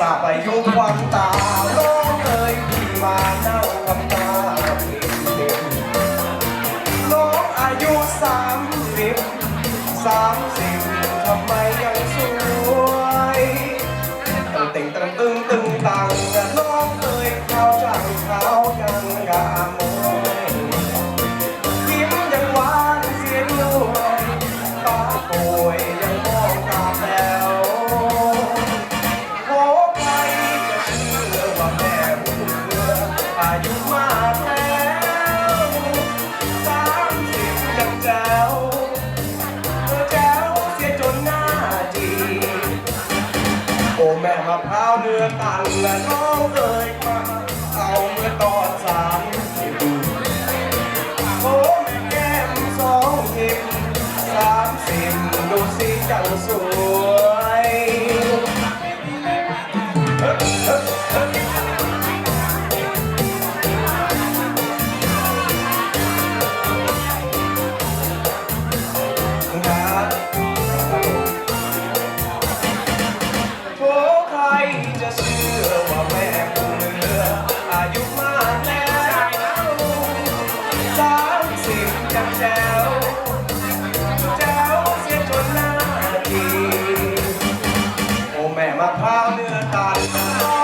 สาบยุควันตาน้องเอ่ยพี่มานั่งทำตาเด็กๆน้องอายุสามสิบสามสิบทำไมยังสวยตึงเต่งตึงตึงตึงตังน้องเอ่ยเขาจังเขายัง อายุมากแล้วสามสิบยังแจ๋วเธอแจ๋วเสียจนหน้าจีโอ้แม่มะพร้าวเนื้อตันและน้องเอ่ยมาเอาเมื่อตอนสามสิบโอ้แม่แก้มสองทิมสามสิบดูสิจังสวย แม่มาพร้าวเนื้อตาล